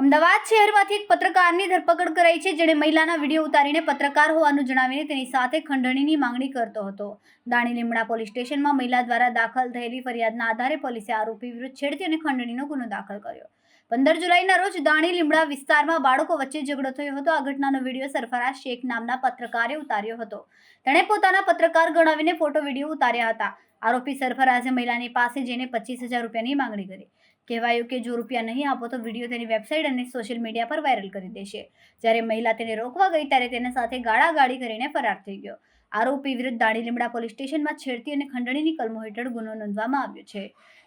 અમદાવાદ શહેરમાંથી એક પત્રકારની ધરપકડ કરાઈ છે, જેણે મહિલાના વીડિયો ઉતારીને પત્રકાર હોવાનું જણાવીને તેની સાથે ખંડણીની માંગણી કરતો હતો. દાણી લીમડા પોલીસ સ્ટેશનમાં મહિલા દ્વારા દાખલ થયેલી ફરિયાદના આધારે પોલીસે આરોપી વિરુદ્ધ છેડતી અને ખંડણીનો ગુનો દાખલ કર્યો. પંદર જુલાઈના રોજ દાણી લીમડા વિસ્તારમાં બાળકો વચ્ચે ઝઘડો થયો હતો. આ ઘટનાનો વીડિયો સરફરાઝ શેખ નામના પત્રકારે ઉતાર્યો હતો. તેણે પોતાના પત્રકાર ગણાવીને ફોટો વીડિયો ઉતાર્યા હતા. આરોપી સરફરાઝે મહિલાની પાસે જઈને પચીસ હજાર રૂપિયાની માંગણી કરી. કહેવાયું કે જો રૂપિયા નહીં આપો તો વીડિયો તેની વેબસાઇટ અને સોશિયલ મીડિયા પર વાયરલ કરી દેશે. જ્યારે મહિલા તેને રોકવા ગઈ ત્યારે તેના સાથે ગાળાગાળી કરીને ફરાર થઈ ગયો. આરોપી વિરુદ્ધ દાડી લીમડા પોલીસ સ્ટેશનમાં છેડતી અને ખંડણીની કલમો હેઠળ ગુનો નોંધવામાં આવ્યો છે.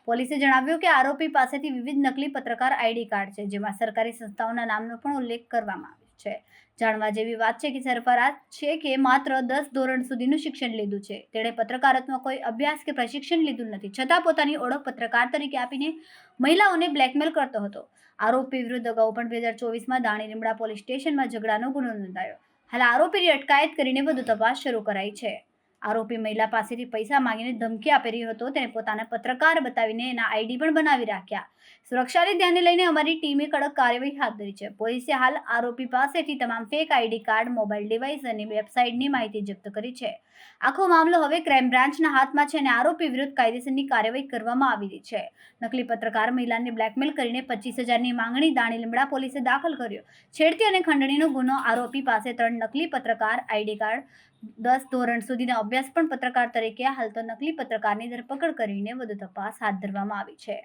પોલીસે જણાવ્યું કે આરોપી પાસેથી વિવિધ નકલી પત્રકાર આઈડી કાર્ડ છે, જેમાં સરકારી સંસ્થાઓના નામનો પણ ઉલ્લેખ કરવામાં આવ્યો છે. જાણવા જેવી વાત છે કે સરફરાજ છે કે માત્ર દસ ધોરણ સુધીનું શિક્ષણ લીધું છે. તેણે પત્રકારત્વમાં કોઈ અભ્યાસ કે પ્રશિક્ષણ લીધું નથી. છતાં પોતાની ઓળખ પત્રકાર તરીકે આપીને મહિલાઓને બ્લેકમેલ કરતો હતો. આરોપી વિરુદ્ધ અગાઉ પણ બે હજાર ચોવીસમાં દાણી લીમડા પોલીસ સ્ટેશનમાં ઝઘડાનો ગુનો નોંધાયો. હાલ આરોપીની અટકાયત કરીને વધુ તપાસ શરૂ કરાઈ છે. આરોપી મહિલા પાસેથી પૈસા માંગીને ધમકી આપી રહ્યો હતો. તેને પોતાના પત્રકાર બતાવીને એના આઈડી પણ બનાવી રાખ્યા. સુરક્ષાને ધ્યાને લઈને અમારી ટીમે કડક કાર્યવાહી હાથ ધરી છે. પોલીસે હાલ આરોપી પાસેથી તમામ fake ID card mobile device અને વેબસાઇટની માહિતી જપ્ત કરી છે. આખો મામલો હવે ક્રાઇમ બ્રાન્ચના હાથમાં છે અને આરોપી વિરુદ્ધ કાયદેસરની કાર્યવાહી કરવામાં આવી રહી છે. નકલી પત્રકાર મહિલાને બ્લેકમેલ કરીને પચીસ હજારની માંગણી દાણી લીમડા પોલીસે દાખલ કર્યો. છેડતી અને ખંડણીનો ગુનો આરોપી પાસે ત્રણ નકલી પત્રકાર, આઈડી કાર્ડ દસ ધોરણ સુધીના અભ્યાસ પણ પત્રકાર તરીકે હાલ તો નકલી પત્રકારની ધરપકડ કરીને વધુ તપાસ હાથ ધરવામાં આવી છે.